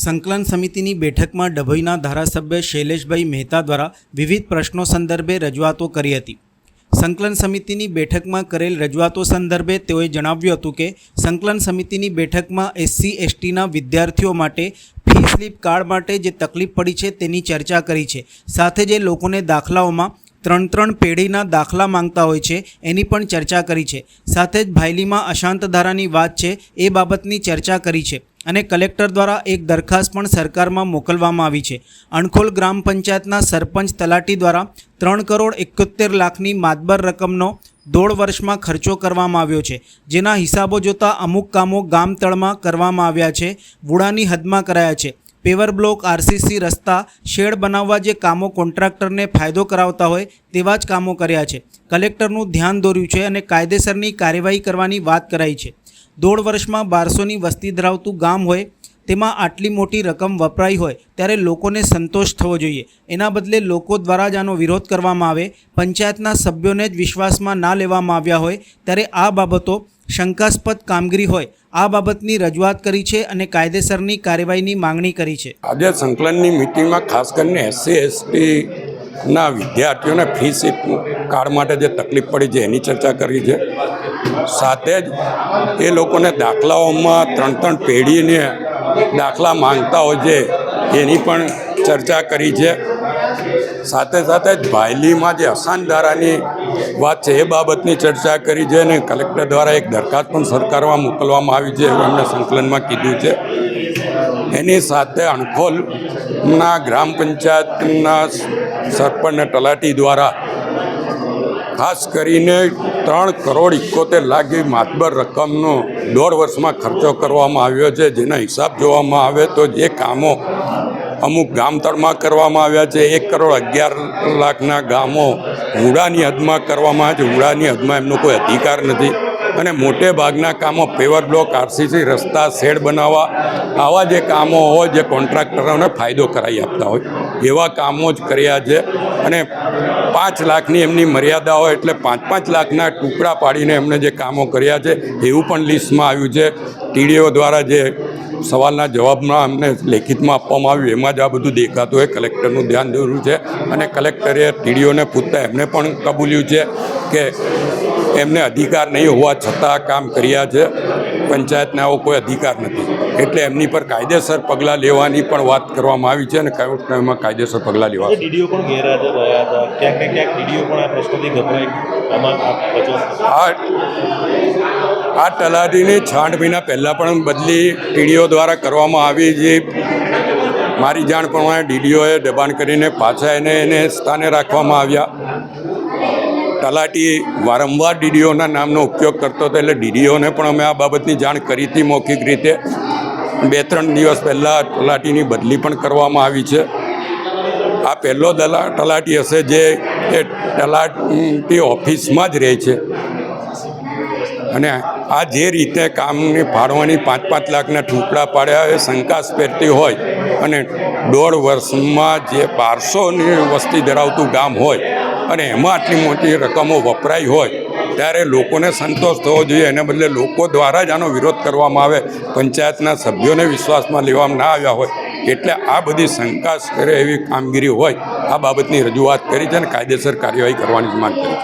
સંકલન સમિતિની બેઠકમાં ડભોઈના ધારાસભ્ય શૈલેષભાઈ મહેતા દ્વારા વિવિધ પ્રશ્નો સંદર્ભે રજૂઆતો કરી હતી. સંકલન સમિતિની બેઠકમાં કરેલ રજૂઆતો સંદર્ભે તેઓએ જણાવ્યું હતું કે, સંકલન સમિતિની બેઠકમાં એસસી, એસટીના વિદ્યાર્થીઓ માટે ફી સ્લીપ કાર્ડ માટે જે તકલીફ પડી છે તેની ચર્ચા કરી છે. સાથે જે લોકોને દાખલાઓમાં ત્રણ ત્રણ પેઢીના દાખલા માંગતા હોય છે એની પણ ચર્ચા કરી છે. સાથે જ ભાયલીમાં અશાંત ધારાની વાત છે એ બાબતની ચર્ચા કરી છે. અને કલેક્ટર દ્વારા એક દરખાસ્ત પણ સરકારમાં મોકલવામાં આવી છે. અણખોલ ગ્રામ પંચાયતના સરપંચ તલાટી દ્વારા ત્રણ કરોડ એકોતેર લાખની માતબર રકમનો દોઢ વર્ષમાં ખર્ચો કરવામાં આવ્યો છે. જેના હિસાબો જોતાં અમુક કામો ગામ તળમાં કરવામાં આવ્યા છે વુડાની હદમાં કરાયા છે. પેવર બ્લોક, આરસીસી રસ્તા, શેડ બનાવવા જે કામો કોન્ટ્રાક્ટરને ફાયદો કરાવતા હોય તેવા જ કામો કર્યા છે. કલેક્ટરનું ધ્યાન દોર્યું છે અને કાયદેસરની કાર્યવાહી કરવાની વાત કરાઈ છે. દોઢ વર્ષમાં બારસોની વસ્તી ધરાવતું ગામ હોય, તેમાં આટલી મોટી રકમ વપરાઈ હોય, ત્યારે લોકોને સંતોષ થવો જોઈએ. એના બદલે લોકો દ્વારા જ આનો વિરોધ કરવામાં આવે, પંચાયતના સભ્યોને જ વિશ્વાસમાં ના લેવામાં આવ્યા હોય, ત્યારે આ બાબતો શંકાસ્પદ કામગીરી હોય, આ બાબતની રજૂઆત કરી છે અને કાયદેસરની કાર્યવાહીની માંગણી કરી છે. આજે સંકલનની મિટિંગમાં ખાસ કરીને એસસી એસટીના વિદ્યાર્થીઓને ફી સીટ કાર્ડ માટે જે તકલીફ પડી છે એની ચર્ચા કરી છે. સાથે જ એ લોકોને દાખલાઓમાં ત્રણ ત્રણ પેઢીને દાખલા માંગતા હોય છે એની પણ ચર્ચા કરી છે. સાથે સાથે જ ભાયલીમાં જે અસાન ધારાની વાત છે એ બાબતની ચર્ચા કરી છે અને કલેક્ટર દ્વારા એક દરખાસ્ત પણ સરકારમાં મોકલવામાં આવી છે એવું એમણે સંકલનમાં કીધું છે. એની સાથે અણખોલના ગ્રામ પંચાયતના સરપંચ તલાટી દ્વારા ખાસ કરીને ત્રણ કરોડ ઇકોતેર લાખ જેવી માતબર રકમનો દોઢ વર્ષમાં ખર્ચો કરવામાં આવ્યો છે. જેના હિસાબ જોવામાં આવે તો જે કામો અમુક ગામતળમાં કરવામાં આવ્યા છે. એક કરોડ અગિયાર લાખના ગામો હુડાની હદમાં કરવામાં આવ્યા છે. હુડાની હદમાં એમનો કોઈ અધિકાર નથી. અને મોટે ભાગના કામો પેવર બ્લોક આરસીસી રસ્તા, શેડ બનાવવા, આવા જે કામો હોય જે કોન્ટ્રાક્ટરોને ફાયદો કરાવી આપતા હોય, એવા કામો જ કર્યા છે. અને પાંચ લાખની એમની મર્યાદા હોય એટલે પાંચ પાંચ લાખના ટુકડા પાડીને એમણે જે કામો કર્યા છે, એવું પણ લિસ્ટમાં આવ્યું છે. ટીડીઓ દ્વારા જે સવાલના જવાબમાં અમને લેખિતમાં આપવામાં આવ્યું, એમાં જ આ બધું દેખાતું હોય, કલેક્ટરનું ધ્યાન દોર્યું છે. અને કલેક્ટરે ટીડીઓને પૂછતા એમને પણ કબૂલ્યું છે કે એમને અધિકાર નહીં હોવા છતાં કામ કર્યા છે. પંચાયતને આવો કોઈ અધિકાર નથી. એટલે એમની પર કાયદેસર પગલાં લેવાની પણ વાત કરવામાં આવી છે અને કયો એમાં કાયદેસર પગલાં લેવા. ડીડીઓ પણ ગેરહાજર રહ્યા હતા ક્યાંક ને ક્યાંક ડીડીઓ પણ આ પ્રશ્નોથી ગભરાઈ આમાં આપ બચો આ આ તલાટીની છાંઠ મહિના પહેલાં પણ બદલી ટીડીઓ દ્વારા કરવામાં આવી જે મારી જાણ પ્રમાણે ડીડીઓએ દબાણ કરીને પાછા એને એને સ્થાને રાખવામાં આવ્યા. તલાટી વારંવાર ડીડીઓના નામનો ઉપયોગ કરતો હતો એટલે ડીડીઓને પણ અમે આ બાબતની જાણ કરી હતી મૌખિક રીતે. બે ત્રણ દિવસ પહેલાં તલાટીની બદલી પણ કરવામાં આવી છે. આ પહેલો દલા, તલાટી હશે જે એ તલાટી ઓફિસમાં જ રહે છે. અને આ જે રીતે કામની ફાળવાની પાંચ પાંચ લાખના ટુકડા પાડ્યા, એ શંકાસ્પેરતી હોય અને દોઢ વર્ષમાં જે બારસોની વસ્તી ધરાવતું ગામ હોય અને એમાં આટલી મોટી રકમો વપરાઈ હોય, ત્યારે લોકોને સંતોષ થવો જોઈએ. એને બદલે લોકો દ્વારા જ આનો વિરોધ કરવામાં આવે. પંચાયતના સભ્યોને વિશ્વાસમાં લેવામાં ના આવ્યા હોય, એટલે આ બધી શંકાસ્પદ એવી કામગીરી હોય, આ બાબતની રજૂઆત કરી છે અને કાયદેસર કાર્યવાહી કરવાની માંગ કરી છે.